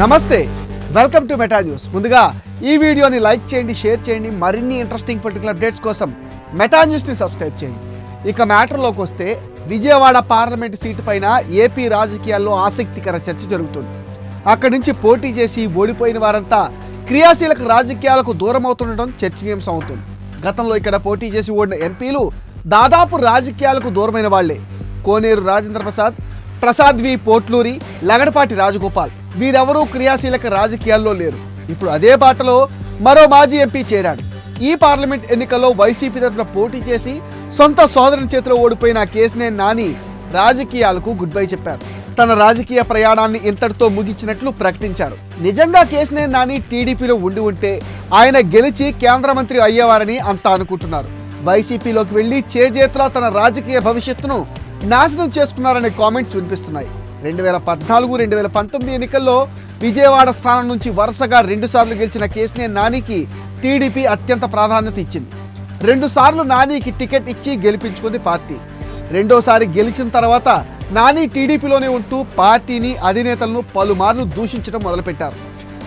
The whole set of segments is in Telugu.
నమస్తే వెల్కమ్ టు మెటా న్యూస్ ముందుగా ఈ వీడియోని లైక్ చేయండి షేర్ చేయండి మరిన్ని ఇంట్రెస్టింగ్ పొలిటికల్ అప్డేట్స్ కోసం మెటా న్యూస్ని సబ్స్క్రైబ్ చేయండి. ఇక మ్యాటర్లోకి వస్తే విజయవాడ పార్లమెంటు సీటు పైన ఏపీ రాజకీయాల్లో ఆసక్తికర చర్చ జరుగుతుంది. అక్కడి నుంచి పోటీ చేసి ఓడిపోయిన వారంతా క్రియాశీలక రాజకీయాలకు దూరం అవుతుండటం చర్చనీయాంశం అవుతుంది. గతంలో ఇక్కడ పోటీ చేసి ఓడిన ఎంపీలు దాదాపు రాజకీయాలకు దూరమైన వాళ్ళే. కోనేరు రాజేంద్ర ప్రసాద్ ప్రసాద్ వి పోట్లూరి లగడపాటి రాజగోపాల్. వీరెవరూ క్రియాశీలక రాజకీయాల్లో లేరు. ఇప్పుడు అదే బాటలో మరో మాజీ ఎంపీ చేరాడు. ఈ పార్లమెంట్ ఎన్నికల్లో వైసీపీ తరఫున పోటీ చేసి సొంత సోదరుని చేతిలో ఓడిపోయిన కేసునే నాని రాజకీయాలకు గుడ్ బై చెప్పారు. తన రాజకీయ ప్రయాణాన్ని ఇంతటితో ముగించినట్లు ప్రకటించారు. నిజంగా కేసునే నాని టీడీపీలో ఉండి ఉంటే ఆయన గెలిచి కేంద్ర మంత్రి అయ్యేవారని అంతా అనుకుంటున్నారు. వైసీపీలోకి వెళ్ళి చేజేతులా తన రాజకీయ భవిష్యత్తును నాశనం చేసుకున్నారనే కామెంట్స్ వినిపిస్తున్నాయి. రెండు వేల పద్నాలుగు రెండు వేల పంతొమ్మిది ఎన్నికల్లో విజయవాడ స్థానం నుంచి వరుసగా రెండుసార్లు గెలిచిన కేసునే నానికి టీడీపీ అత్యంత ప్రాధాన్యత ఇచ్చింది. రెండుసార్లు నానికి టికెట్ ఇచ్చి గెలిపించుకుంది పార్టీ. రెండోసారి గెలిచిన తర్వాత నాని టీడీపీలోనే ఉంటూ పార్టీని అధినేతలను పలుమార్లు దూషించడం మొదలుపెట్టారు.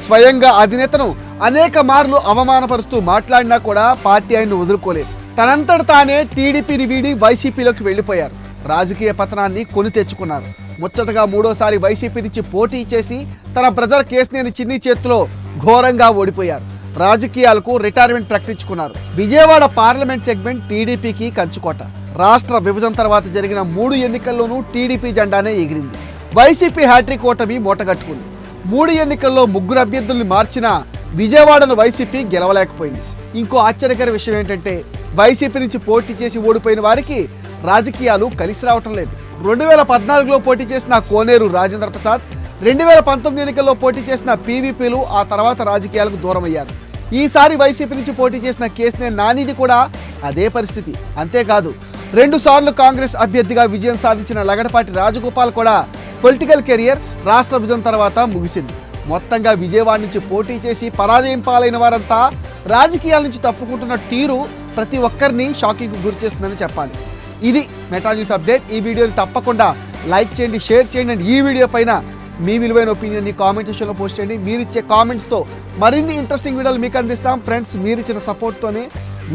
స్వయంగా అధినేతను అనేక మార్లు అవమానపరుస్తూ మాట్లాడినా కూడా పార్టీ ఆయన్ను వదులుకోలేదు. తనంతట తానే టీడీపీని వీడి వైసీపీలోకి వెళ్ళిపోయారు. రాజకీయ పతనాన్ని కొని తెచ్చుకున్నారు. ముచ్చటగా మూడోసారి వైసీపీ నుంచి పోటీ చేసి తన బ్రదర్ కేసినేని చిన్ని చేతిలో ఘోరంగా ఓడిపోయారు. రాజకీయాలకు రిటైర్మెంట్ ప్రకటించుకున్నారు. విజయవాడ పార్లమెంట్ సెగ్మెంట్ టీడీపీకి కంచుకోట. రాష్ట్ర విభజన తర్వాత జరిగిన మూడు ఎన్నికల్లోనూ టీడీపీ జెండానే ఎగిరింది. వైసీపీ హ్యాట్రిక్ ఓటమి మూటగట్టుకుంది. మూడు ఎన్నికల్లో ముగ్గురు అభ్యర్థుల్ని మార్చినా విజయవాడను వైసీపీ గెలవలేకపోయింది. ఇంకో ఆశ్చర్యకర విషయం ఏంటంటే వైసీపీ నుంచి పోటీ చేసి ఓడిపోయిన వారికి రాజకీయాలు కలిసి రావటం లేదు. రెండు వేల పద్నాలుగులో పోటీ చేసిన కోనేరు రాజేంద్ర ప్రసాద్ రెండు వేల పంతొమ్మిది ఎన్నికల్లో పోటీ చేసిన పీవీపీలు ఆ తర్వాత రాజకీయాలకు దూరం అయ్యారు ఈసారి వైసీపీ నుంచి పోటీ చేసిన కేసునే నానిది కూడా అదే పరిస్థితి. అంతేకాదు రెండు సార్లు కాంగ్రెస్ అభ్యర్థిగా విజయం సాధించిన లగడపాటి రాజగోపాల్ కూడా పొలిటికల్ కెరియర్ రాష్ట్ర విభజన తర్వాత ముగిసింది. మొత్తంగా విజయవాడ నుంచి పోటీ చేసి పరాజయం పాలైన వారంతా రాజకీయాల నుంచి తప్పుకుంటున్న తీరు ప్రతి ఒక్కరిని షాకింగ్కు గురి చేస్తుందని చెప్పాలి. ఇది మెటా న్యూస్ అప్డేట్ ఈ వీడియోని తప్పకుండా లైక్ చేయండి షేర్ చేయండి అండ్ ఈ వీడియో పైన మీ విలువైన ఒపీనియన్ని కామెంట్ సెక్షన్లో పోస్ట్ చేయండి. మీరు ఇచ్చే కామెంట్స్తో మరిన్ని ఇంట్రెస్టింగ్ వీడియోలు మీకు అందిస్తాం. ఫ్రెండ్స్ మీరు ఇచ్చిన సపోర్ట్తోనే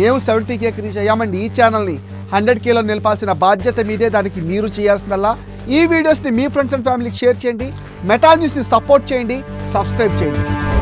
మేము సెవెంటీ కేకి రీచ్ అయ్యామండి ఈ ఛానల్ని హండ్రెడ్ కేలో నిలపాల్సిన బాధ్యత మీదే. దానికి మీరు చేయాల్సిందల్లా. ఈ వీడియోస్ని మీ ఫ్రెండ్స్ అండ్ ఫ్యామిలీకి షేర్ చేయండి. మెటా న్యూస్ని సపోర్ట్ చేయండి. సబ్స్క్రైబ్ చేయండి.